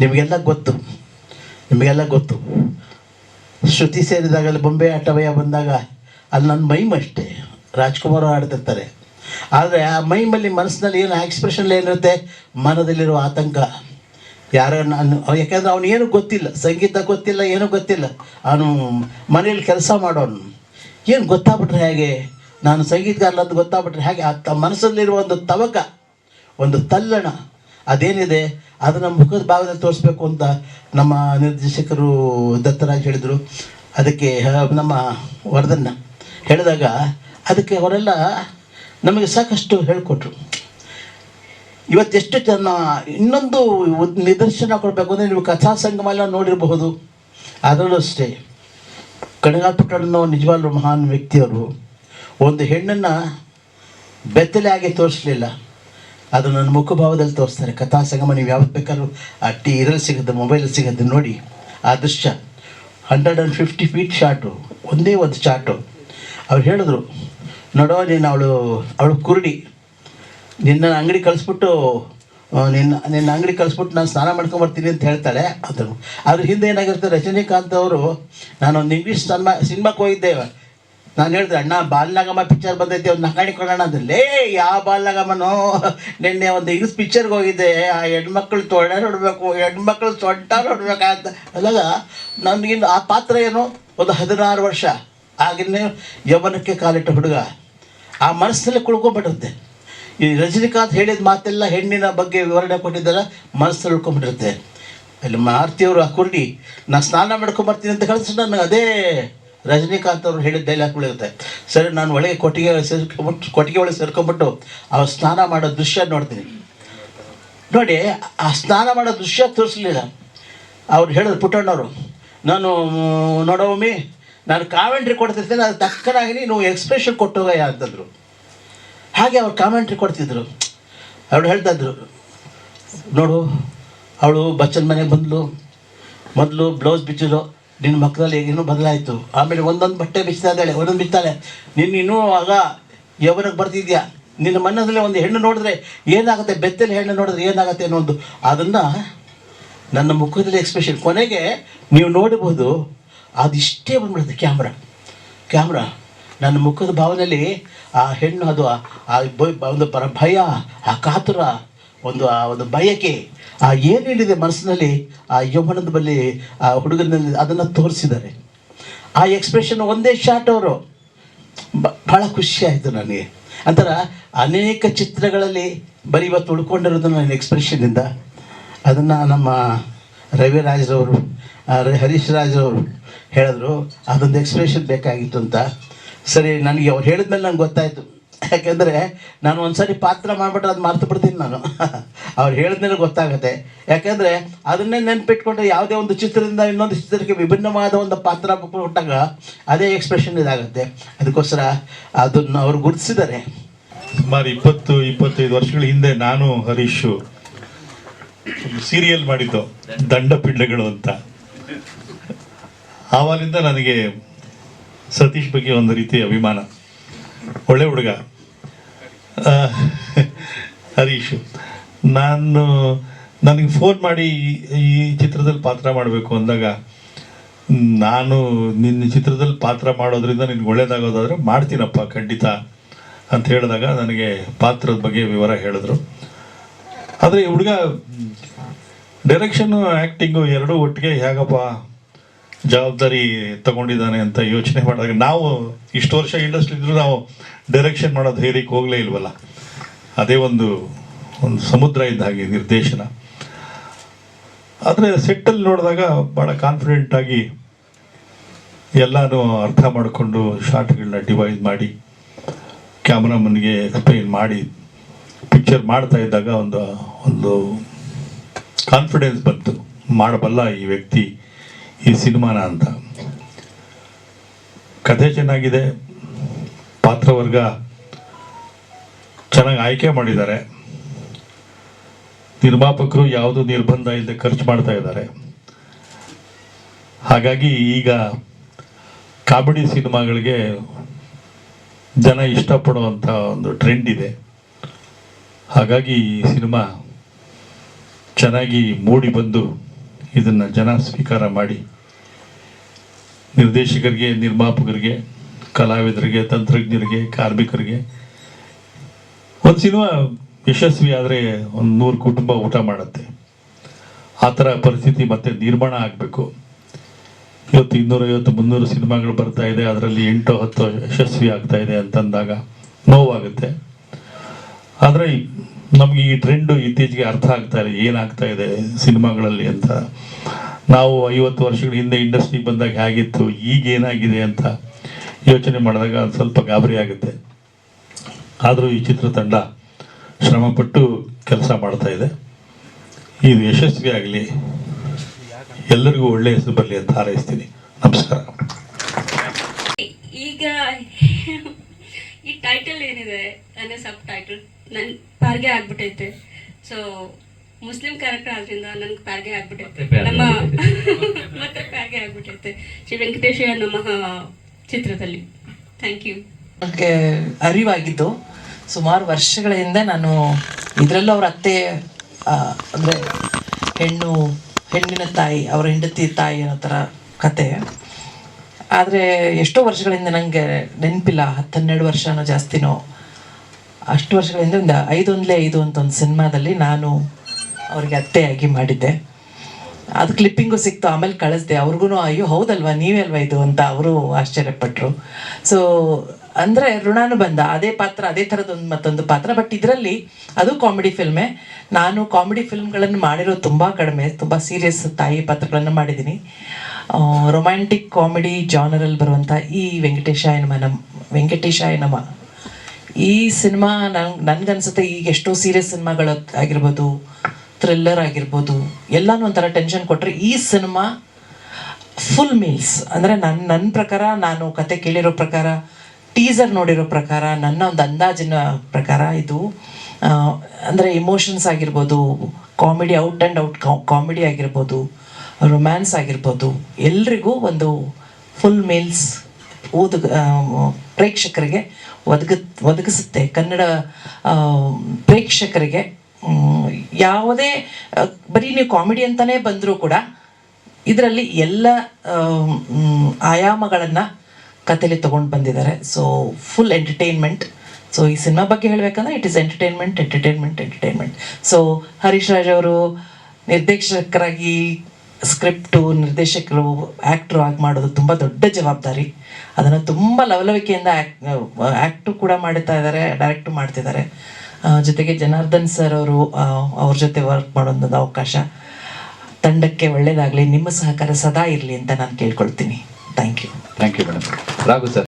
ನಿಮಗೆಲ್ಲ ಗೊತ್ತು. ನಿಮಗೆಲ್ಲ ಗೊತ್ತು. ಶ್ರುತಿ ಸೇರಿದಾಗಲ್ಲ ಬೊಂಬೆ ಆಟವಯ್ಯ ಬಂದಾಗ ಅಲ್ಲಿ ನನ್ನ ಮೈಮ್ ಅಷ್ಟೇ ರಾಜ್ಕುಮಾರ್ ಆಡ್ತಿರ್ತಾರೆ. ಆದರೆ ಆ ಮೈಮಲ್ಲಿ ಮನಸ್ಸಿನಲ್ಲಿ ಏನು ಎಕ್ಸ್ಪ್ರೆಷನ್ ಏನಿರುತ್ತೆ? ಮನದಲ್ಲಿರುವ ಆತಂಕ. ಯಾರೋ ನಾನು ಯಾಕೆಂದ್ರೆ ಅವನೇನು ಗೊತ್ತಿಲ್ಲ. ಸಂಗೀತ ಗೊತ್ತಿಲ್ಲ, ಏನೂ ಗೊತ್ತಿಲ್ಲ. ಅವನು ಮನೇಲಿ ಕೆಲಸ ಮಾಡೋನು. ಏನು ಗೊತ್ತಾಗ್ಬಿಟ್ರೆ ಹೇಗೆ? ನಾನು ಸಂಗೀತಗಾರ ಅಂತ ಗೊತ್ತಾಗ್ಬಿಟ್ರೆ ಹೇಗೆ? ಆ ತ ಮನಸ್ಸಲ್ಲಿರುವ ಒಂದು ತವಕ, ಒಂದು ತಲ್ಲಣ. ಅದೇನಿದೆ? ಅದನ್ನು ಮುಖದ ಭಾಗದಲ್ಲಿ ತೋರಿಸ್ಬೇಕು ಅಂತ ನಮ್ಮ ನಿರ್ದೇಶಕರು ದತ್ತರಾಜ್ ಹೇಳಿದರು. ಅದಕ್ಕೆ ನಮ್ಮ ವರದನ್ನ ಹೇಳಿದಾಗ ಅದಕ್ಕೆ ಅವರೆಲ್ಲ ನಮಗೆ ಸಾಕಷ್ಟು ಹೇಳಿಕೊಟ್ರು. ಇವತ್ತೆಷ್ಟು ಜನ ಇನ್ನೊಂದು ನಿದರ್ಶನ ಕೊಡಬೇಕು ಅಂದರೆ ನೀವು ಕಥಾ ಸಂಗಮ ಎಲ್ಲ ನೋಡಿರಬಹುದು. ಅದರಲ್ಲೂ ಅಷ್ಟೇ ಕಣಗಾಲ್ ಪುಟ್ಟಣ್ಣನೋ ನಿಜವಾಗ್ಲೂ ಮಹಾನ್ ವ್ಯಕ್ತಿಯವರು. ಒಂದು ಹೆಣ್ಣನ್ನು ಬೆತ್ತಲೆ ಆಗಿ ತೋರಿಸಲಿಲ್ಲ. ಅದು ನನ್ನ ಮುಖಭಾವದಲ್ಲಿ ತೋರಿಸ್ತಾರೆ. ಕಥಾ ಸಂಗಮ ನೀವು ಯಾವತ್ತು ಬೇಕಾದ್ರೂ ಆ ಟಿ ಇದ್ರಲ್ಲಿ ಸಿಗುತ್ತೆ ಮೊಬೈಲಲ್ಲಿ ಸಿಗುತ್ತೆ, ನೋಡಿ. ಆ ದೃಶ್ಯ. Hundred and fifty feet shot ಒಂದೇ ಒಂದು ಶಾರ್ಟು ಅವ್ರು ಹೇಳಿದ್ರು, ನೋಡೋ ನೀನು ಅವಳು ಅವಳು ಕುರುಡಿ. ನಿನ್ನ ಅಂಗಡಿ ಕಳಿಸ್ಬಿಟ್ಟು ನಿನ್ನ ನಿನ್ನ ಅಂಗಡಿ ಕಳಿಸ್ಬಿಟ್ಟು ನಾನು ಸ್ನಾನ ಮಾಡ್ಕೊಂಬರ್ತೀನಿ ಅಂತ ಹೇಳ್ತಾಳೆ. ಅದು ಅದ್ರ ಹಿಂದೆ ಏನಾಗಿರುತ್ತೆ, ರಜನಿಕಾಂತ್ ಅವರು, ನಾನೊಂದು ಇಂಗ್ಲೀಷ್ ಸಿನಿಮಾ ಸಿನಿಮಾಕ್ಕೆ ಹೋಗಿದ್ದೆ. ನಾನು ಹೇಳಿದೆ, ಅಣ್ಣ ಬಾಲ್ನಾಗಮ್ಮ ಪಿಕ್ಚರ್ ಬಂದೈತೆ, ಒಂದು ನಕಾಣಿ ಕೊಡೋಣ ಅಂದ್ರೆ. ಲೇ, ಯಾವ ಬಾಲ್ನಾಗಮ್ಮನೋ ನಿನ್ನೆ ಒಂದು ಇಂಗ್ಲೀಷ್ ಪಿಕ್ಚರ್ಗೆ ಹೋಗಿದ್ದೆ. ಆ ಹೆಣ್ಮಕ್ಳು ತೊಡೆ ನೋಡಬೇಕು ಹೆಣ್ಮಕ್ಳು ಸೊಂಟ ನೋಡ್ಬೇಕಂತ ಅಲ್ಲಾಗ ನನಗಿನ್ನು ಆ ಪಾತ್ರ ಏನು? ಒಂದು ಹದಿನಾರು ವರ್ಷ. ಆಗಿನ್ನೇ ಯೌವನಕ್ಕೆ ಕಾಲಿಟ್ಟ ಹುಡುಗ. ಆ ಮನಸ್ಸಲ್ಲಿ ಕುಳ್ಕೊಂಡ್ಬಿಟ್ಟಿರುತ್ತೆ ಈ ರಜನಿಕಾಂತ್ ಹೇಳಿದ ಮಾತೆಲ್ಲ ಹೆಣ್ಣಿನ ಬಗ್ಗೆ ವಿವರಣೆ ಕೊಟ್ಟಿದ್ದಲ್ಲ, ಮನಸ್ಸಲ್ಲಿ ಉಳ್ಕೊಂಡ್ಬಿಟ್ಟಿರುತ್ತೆ ಅಲ್ಲಿ ಮಾರ್ತಿಯವರು ಆ ಕುರ್ಡಿ, ನಾನು ಸ್ನಾನ ಮಾಡ್ಕೊಂಬರ್ತೀನಿ ಅಂತ ಕಳಿಸ್ರಿ ನನಗೆ ಅದೇ. ರಜನಿಕಾಂತ್ ಅವರು ಹೇಳಿದ ಡೈಲಾಗ್ ಉಳಿಯುತ್ತೆ ಸರಿ, ನಾನು ಒಳಗೆ ಕೊಟ್ಟಿಗೆ ಸೇರ್ಕೊಂಬಿಟ್ಟು ಕೊಟ್ಟಿಗೆ ಒಳಗೆ ಸೇರ್ಕೊಂಬಿಟ್ಟು ಅವ್ರು ಸ್ನಾನ ಮಾಡೋ ದೃಶ್ಯ ನೋಡ್ತೀನಿ. ನೋಡಿ, ಆ ಸ್ನಾನ ಮಾಡೋ ದೃಶ್ಯ ತೋರಿಸ್ಲಿಲ್ಲ. ಅವ್ರು ಹೇಳಿದ್ರು, ಪುಟ್ಟಣ್ಣವರು, ನಾನು ನೋಡೋಮಿ ನಾನು ಕಾಮೆಂಟ್ರಿ ಕೊಡ್ತಿರ್ತೇನೆ, ಅದು ತಕ್ಕನಾಗಿ ನೀನು ಎಕ್ಸ್ಪ್ರೆಷನ್ ಕೊಟ್ಟೋಗಯ್ಯ ಅಂತಂದರು. ಹಾಗೆ ಅವ್ರು ಕಾಮೆಂಟ್ರಿ ಕೊಡ್ತಿದ್ರು. ಅವ್ರು ಹೇಳ್ತಾ ಇದ್ರು, ನೋಡು, ಅವಳು ಬಚ್ಚನ ಮನೆಗೆ ಬಂದಳು ಮೊದಲು ಬ್ಲೌಸ್ ಬಿಚ್ಚಿದ್ರು ನಿನ್ನ ಮಕ್ಕಳಲ್ಲಿ ಏನೂ ಬದಲಾಯಿತು. ಆಮೇಲೆ ಒಂದೊಂದು ಬಟ್ಟೆ ಬಿಚ್ತಾ ಇದ್ದಾಳೆ ಒಂದೊಂದು ಬಿಚ್ತಾಳೆ ನಿನ್ನ ಇನ್ನೂ ಆಗ ಯೌವನಕ್ಕೆ ಬರ್ತಿದ್ಯಾ? ನಿನ್ನ ಮನದಲ್ಲಿ ಒಂದು ಹೆಣ್ಣು ನೋಡಿದ್ರೆ ಏನಾಗುತ್ತೆ? ಬೆತ್ತಲೆ ಹೆಣ್ಣು ನೋಡಿದ್ರೆ ಏನಾಗುತ್ತೆ ಅನ್ನೋ ಒಂದು ಅದನ್ನು ನನ್ನ ಮುಖದಲ್ಲಿ ಎಕ್ಸ್ಪ್ರೆಷನ್ ಕೊನೆಗೆ ನೀವು ನೋಡಬಹುದು, ಅದಿಷ್ಟೇ ಬಂದ್ಬಿಡುತ್ತೆ ಕ್ಯಾಮ್ರಾ ಕ್ಯಾಮ್ರಾ ನನ್ನ ಮುಖದ ಭಾವನೆಯಲ್ಲಿ ಆ ಹೆಣ್ಣು ಅದು ಆ- ಒಂದು ಭಯ, ಆ ಕಾತುರ, ಒಂದು ಆ ಒಂದು ಬಯಕೆ. ಆ ಏನೇನಿದೆ ಮನಸ್ಸಿನಲ್ಲಿ, ಆ ಯೌವನದ ಬಳಿ, ಆ ಹುಡುಗನಲ್ಲಿ ಅದನ್ನು ತೋರಿಸಿದ್ದಾರೆ. ಆ ಎಕ್ಸ್ಪ್ರೆಷನ್ ಒಂದೇ ಶಾಟ್ ಅವರು. ಬಹಳ ಭಾಳ ಖುಷಿ ಆಯಿತು ನನಗೆ. ಅಂತರ ಅನೇಕ ಚಿತ್ರಗಳಲ್ಲಿ ಬರೀ ಇವತ್ತು ಉಳ್ಕೊಂಡಿರೋದು ನನ್ನ ಎಕ್ಸ್ಪ್ರೆಷನ್ನಿಂದ ಅದನ್ನು ನಮ್ಮ ರವಿರಾಜ್ರವರು ಹರೀಶ್ ರಾಜ್ರವರು ಹೇಳಿದ್ರು. ಅದೊಂದು ಎಕ್ಸ್ಪ್ರೆಷನ್ ಬೇಕಾಗಿತ್ತು ಅಂತ. ಸರಿ, ನನಗೆ ಅವ್ರು ಹೇಳಿದ್ಮೇಲೆ ನಂಗೆ ಗೊತ್ತಾಯಿತು. ಯಾಕೆಂದರೆ ನಾನು ಒಂದ್ಸರಿ ಪಾತ್ರ ಮಾಡಿಬಿಟ್ರೆ ಅದು ಮರ್ತು ಬಿಡ್ತೀನಿ ನಾನು. ಅವ್ರು ಹೇಳಿದ್ಮೇಲೆ ಗೊತ್ತಾಗುತ್ತೆ. ಯಾಕೆಂದರೆ ಅದನ್ನೇ ನೆನ್ಪಿಟ್ಕೊಂಡ್ರೆ ಯಾವುದೇ ಒಂದು ಚಿತ್ರದಿಂದ ಇನ್ನೊಂದು ಚಿತ್ರಕ್ಕೆ ವಿಭಿನ್ನವಾದ ಒಂದು ಪಾತ್ರ ಕೊಟ್ಟಾಗ ಅದೇ ಎಕ್ಸ್ಪ್ರೆಷನ್ ಇದಾಗುತ್ತೆ. ಅದಕ್ಕೋಸ್ಕರ ಅದನ್ನು ಅವ್ರು ಗುರುತಿಸಿದ್ದಾರೆ. ಸುಮಾರು ಇಪ್ಪತ್ತು, ಇಪ್ಪತ್ತೈದು ವರ್ಷಗಳ ಹಿಂದೆ ನಾನು ಹರೀಶು ಸೀರಿಯಲ್ ಮಾಡಿದ್ದು, ದಂಡಪಿಂಡಗಳು ಅಂತ. ಆವಾಗಿಂದ ನನಗೆ ಸತೀಶ್ ಬಗ್ಗೆ ಒಂದು ರೀತಿ ಅಭಿಮಾನ. ಒಳ್ಳೆ ಹುಡುಗ. ಹರೀಶು, ನಾನು ನನಗೆ ಫೋನ್ ಮಾಡಿ ಈ- ಚಿತ್ರದಲ್ಲಿ ಪಾತ್ರ ಮಾಡಬೇಕು ಅಂದಾಗ, ನಾನು ನಿನ್ನ ಚಿತ್ರದಲ್ಲಿ ಪಾತ್ರ ಮಾಡೋದ್ರಿಂದ ನಿನ್ಗೆ ಒಳ್ಳೇದಾಗೋದಾದ್ರೆ ಮಾಡ್ತೀನಪ್ಪ, ಖಂಡಿತ ಅಂತ ಹೇಳಿದಾಗ ನನಗೆ ಪಾತ್ರದ ಬಗ್ಗೆ ವಿವರ ಹೇಳಿದ್ರು. ಆದರೆ ಹುಡುಗ ಡೈರೆಕ್ಷನ್ನು ಆ್ಯಕ್ಟಿಂಗು ಎರಡೂ ಒಟ್ಟಿಗೆ ಹೇಗಪ್ಪ ಜವಾಬ್ದಾರಿ ತಗೊಂಡಿದ್ದಾನೆ ಅಂತ ಯೋಚನೆ ಮಾಡಿದಾಗ ನಾವು ಇಷ್ಟು ವರ್ಷ ಇಂಡಸ್ಟ್ರಿ ಇದ್ರೂ ನಾವು ಡೈರೆಕ್ಷನ್ ಮಾಡೋ ಧೈರ್ಯಕ್ಕೆ ಹೋಗಲೇ ಇಲ್ವಲ್ಲ? ಅದೇ ಒಂದು ಒಂದು ಸಮುದ್ರ ಇದ್ದ ಹಾಗೆ ನಿರ್ದೇಶನ. ಆದರೆ ಸೆಟ್ಟಲ್ಲಿ ನೋಡಿದಾಗ ಭಾಳ ಕಾನ್ಫಿಡೆಂಟ್ ಆಗಿ ಎಲ್ಲನೂ ಅರ್ಥ ಮಾಡಿಕೊಂಡು ಶಾರ್ಟ್ಗಳನ್ನ ಡಿವೈಸ್ ಮಾಡಿ, ಕ್ಯಾಮ್ರಾಮನ್ಗೆ ಎಕ್ಸ್ಪ್ಲೈನ್ ಮಾಡಿ ಪಿಕ್ಚರ್ ಮಾಡ್ತಾ ಇದ್ದಾಗ ಒಂದು ಒಂದು ಕಾನ್ಫಿಡೆನ್ಸ್ ಬಂತು. ಮಾಡಬಲ್ಲ ಈ ವ್ಯಕ್ತಿ. ಈ ಸಿನಿಮಾನ ಅಂತ. ಕಥೆ ಚೆನ್ನಾಗಿದೆ. ಪಾತ್ರವರ್ಗ ಚೆನ್ನಾಗಿ ಆಯ್ಕೆ ಮಾಡಿದ್ದಾರೆ. ನಿರ್ಮಾಪಕರು ಯಾವುದು ನಿರ್ಬಂಧ ಇಲ್ಲದೆ ಖರ್ಚು ಮಾಡ್ತಾ ಇದ್ದಾರೆ. ಹಾಗಾಗಿ ಈಗ ಕಾಮಿಡಿ ಸಿನಿಮಾಗಳಿಗೆ ಜನ ಇಷ್ಟಪಡುವಂಥ ಒಂದು ಟ್ರೆಂಡ್ ಇದೆ. ಹಾಗಾಗಿ ಈ ಸಿನಿಮಾ ಚೆನ್ನಾಗಿ ಮೂಡಿ ಬಂದು ಇದನ್ನು ಜನ ಸ್ವೀಕಾರ ಮಾಡಿ ನಿರ್ದೇಶಕರಿಗೆ, ನಿರ್ಮಾಪಕರಿಗೆ, ಕಲಾವಿದರಿಗೆ, ತಂತ್ರಜ್ಞರಿಗೆ, ಕಾರ್ಮಿಕರಿಗೆ. ಒಂದು ಸಿನಿಮಾ ಯಶಸ್ವಿ ಆದರೆ ಒಂದು ನೂರು ಕುಟುಂಬ ಊಟ ಮಾಡುತ್ತೆ. ಆ ಥರ ಪರಿಸ್ಥಿತಿ ಮತ್ತೆ ನಿರ್ಮಾಣ ಆಗಬೇಕು. ಇವತ್ತು ಇನ್ನೂರೈವತ್ತು ಮುನ್ನೂರು ಸಿನಿಮಾಗಳು ಬರ್ತಾ ಇದೆ, ಅದರಲ್ಲಿ ಎಂಟು, ಹತ್ತು ಯಶಸ್ವಿ ಆಗ್ತಾ ಇದೆ ಅಂತಂದಾಗ ನೋವಾಗುತ್ತೆ. ಆದರೆ ನಮಗೆ ಈ ಟ್ರೆಂಡು ಇತ್ತೀಚೆಗೆ ಅರ್ಥ ಆಗ್ತಾ ಇಲ್ಲ, ಏನಾಗ್ತಾ ಇದೆ ಸಿನಿಮಾಗಳಲ್ಲಿ ಅಂತ. ನಾವು ಐವತ್ತು ವರ್ಷಗಳ ಹಿಂದೆ ಇಂಡಸ್ಟ್ರಿಗೆ ಬಂದಾಗ ಹೇಗಿತ್ತು, ಈಗ ಏನಾಗಿದೆ ಅಂತ ಯೋಚನೆ ಮಾಡಿದಾಗ ಸ್ವಲ್ಪ ಗಾಬರಿ ಆಗುತ್ತೆ. ಆದರೂ ಈ ಚಿತ್ರತಂಡ ಶ್ರಮಪಟ್ಟು ಕೆಲಸ ಮಾಡ್ತಾ ಇದೆ. ಇದು ಯಶಸ್ವಿ ಆಗಲಿ ಎಲ್ಲರಿಗೂ ಒಳ್ಳೆಯ ಹೆಸರು ಬರಲಿ ಅಂತ ಹಾರೈಸ್ತೀನಿ. ನಮಸ್ಕಾರ. ಈಗ ಈ ಟೈಟಲ್ ಏನಿದೆ ನನ್ನ ಸಬ್ ಟೈಟಲ್ ನನ್ ಪಾರ್ಗೆ ಆಗ್ಬಿಟ್ಟೈತೆ ಸೊ ಮುಸ್ಲಿಂ ಕ್ಯಾರೆಕ್ಟರ್ ಆದ್ರಿಂದ ನನ್ಗೆ ಪ್ಯಾರ್ಗೆ ಆಗ್ಬಿಟ್ಟೈತೆ ನಮ್ಮ ಮತ್ತೆ ಪ್ಯಾರ್ಗೆ ಆಗ್ಬಿಟ್ಟೈತೆ ಶ್ರೀ ವೆಂಕಟೇಶ್ವರ ನಮ್ಮ ಚಿತ್ರದಲ್ಲಿ. ಥ್ಯಾಂಕ್ ಯು ನನಗೆ ಅರಿವಾಗಿದ್ದು ಸುಮಾರು ವರ್ಷಗಳ ಹಿಂದೆ ನಾನು ಇದರಲ್ಲೂ ಅವ್ರ ಅತ್ತೆ ಅಂದರೆ ಅಂದ್ರೆ ಹೆಣ್ಣು ಹೆಣ್ಣಿನ ತಾಯಿ ಅವರ ಹೆಂಡತಿ ತಾಯಿ ಅನ್ನೋ ಥರ ಕತೆ. ಆದರೆ ಎಷ್ಟೋ ವರ್ಷಗಳಿಂದ ನನಗೆ ನೆನಪಿಲ್ಲ ಹತ್ತು ಹನ್ನೆರಡು ವರ್ಷನೋ ಜಾಸ್ತಿನೋ. ಅಷ್ಟು ವರ್ಷಗಳಿಂದ ಒಂದು ಐದೊಂದಲೇ ಐದು ಅಂತ ಒಂದು ಸಿನಿಮಾದಲ್ಲಿ ನಾನು ಅವ್ರಿಗೆ ಅತ್ತೆಯಾಗಿ ಮಾಡಿದ್ದೆ. ಅದು ಕ್ಲಿಪ್ಪಿಂಗು ಸಿಕ್ತು, ಆಮೇಲೆ ಕಳಿಸ್ದೆ. ಅವ್ರಿಗೂ ಅಯ್ಯೋ, ಹೌದಲ್ವಾ? ನೀವೇ ಅಲ್ವಾ ಇದು? ಅಂತ ಅವರು ಆಶ್ಚರ್ಯಪಟ್ಟರು ಸೊ ಅಂದರೆ ಋಣಾನುಬಂಧ, ಅದೇ ಪಾತ್ರ, ಅದೇ ಥರದೊಂದು ಮತ್ತೊಂದು ಪಾತ್ರ. ಬಟ್ ಇದರಲ್ಲಿ ಅದು ಕಾಮಿಡಿ ಫಿಲ್ಮೇ ನಾನು ಕಾಮಿಡಿ ಫಿಲ್ಮ್ಗಳನ್ನು ಮಾಡಿರೋದು ತುಂಬ ಕಡಿಮೆ, ತುಂಬ ಸೀರಿಯಸ್ ತಾಯಿ ಪಾತ್ರಗಳನ್ನು ಮಾಡಿದ್ದೀನಿ. ರೊಮ್ಯಾಂಟಿಕ್ ಕಾಮಿಡಿ ಜಾನರಲ್ಲಿ ಬರುವಂಥ ಈ ವೆಂಕಟೇಶಾಯನಮ ನಮ ನಮ್ ವೆಂಕಟೇಶಾಯ ನಮ ಈ ಸಿನಿಮಾ ನಂಗೆ, ನನಗನ್ಸುತ್ತೆ ಈಗ ಎಷ್ಟೋ ಸೀರಿಯಸ್ ಸಿನಿಮಾಗಳು ಆಗಿರ್ಬೋದು ಥ್ರಿಲ್ಲರ್ ಆಗಿರ್ಬೋದು, ಎಲ್ಲನೂ ಒಂಥರ ಟೆನ್ಷನ್ ಕೊಟ್ಟರೆ ಈ ಸಿನಿಮಾ ಫುಲ್ ಮೀಲ್ಸ್ ಅಂದರೆ ನನ್ನ ನನ್ನ ಪ್ರಕಾರ, ನಾನು ಕತೆ ಕೇಳಿರೋ ಪ್ರಕಾರ ಟೀಸರ್ ನೋಡಿರೋ ಪ್ರಕಾರ, ನನ್ನ ಒಂದು ಅಂದಾಜಿನ ಪ್ರಕಾರ ಇದು ಅಂದರೆ ಇಮೋಷನ್ಸ್ ಆಗಿರ್ಬೋದು comedy out and out comedy ಆಗಿರ್ಬೋದು ರೊಮ್ಯಾನ್ಸ್ ಆಗಿರ್ಬೋದು, ಎಲ್ರಿಗೂ ಒಂದು ಫುಲ್ ಮೀಲ್ಸ್ ಓದು ಪ್ರೇಕ್ಷಕರಿಗೆ ಒದಗ, ಒದಗಿಸುತ್ತೆ. ಕನ್ನಡ ಪ್ರೇಕ್ಷಕರಿಗೆ ಯಾವುದೇ ಬರೀ ನೀವು ಕಾಮಿಡಿ ಅಂತಲೇ ಬಂದರೂ ಕೂಡ ಇದರಲ್ಲಿ ಎಲ್ಲ ಆಯಾಮಗಳನ್ನು ಕಥೆಲಿ ತೊಗೊಂಡು ಬಂದಿದ್ದಾರೆ. ಸೊ ಫುಲ್ ಎಂಟರ್ಟೈನ್ಮೆಂಟ್ ಸೊ ಈ ಸಿನಿಮಾ ಬಗ್ಗೆ ಹೇಳಬೇಕಂದ್ರೆ it is entertainment entertainment entertainment so Harish Raj ಅವರು ನಿರ್ದೇಶಕರಾಗಿ ಸ್ಕ್ರಿಪ್ಟು ನಿರ್ದೇಶಕರು ಆ್ಯಕ್ಟ್ರು ಆಗಿ ಮಾಡೋದು ತುಂಬ ದೊಡ್ಡ ಜವಾಬ್ದಾರಿ. ಅದನ್ನು ತುಂಬ ಲವಲವಿಕೆಯಿಂದ ಆ್ಯಕ್ಟ್ ಆ್ಯಕ್ಟು ಕೂಡ ಮಾಡ್ತಾ ಇದ್ದಾರೆ ಡೈರೆಕ್ಟು ಮಾಡ್ತಿದ್ದಾರೆ ಜೊತೆಗೆ ಜನಾರ್ದನ್ ಸರ್ ಅವರು ಅವ್ರ ಜೊತೆ ವರ್ಕ್ ಮಾಡೋದೊಂದು ಅವಕಾಶ. ತಂಡಕ್ಕೆ ಒಳ್ಳೆಯದಾಗಲಿ ನಿಮ್ಮ ಸಹಕಾರ ಸದಾ ಇರಲಿ ಅಂತ ನಾನು ಕೇಳ್ಕೊಳ್ತೀನಿ. Thank you thank you madam Raghu sir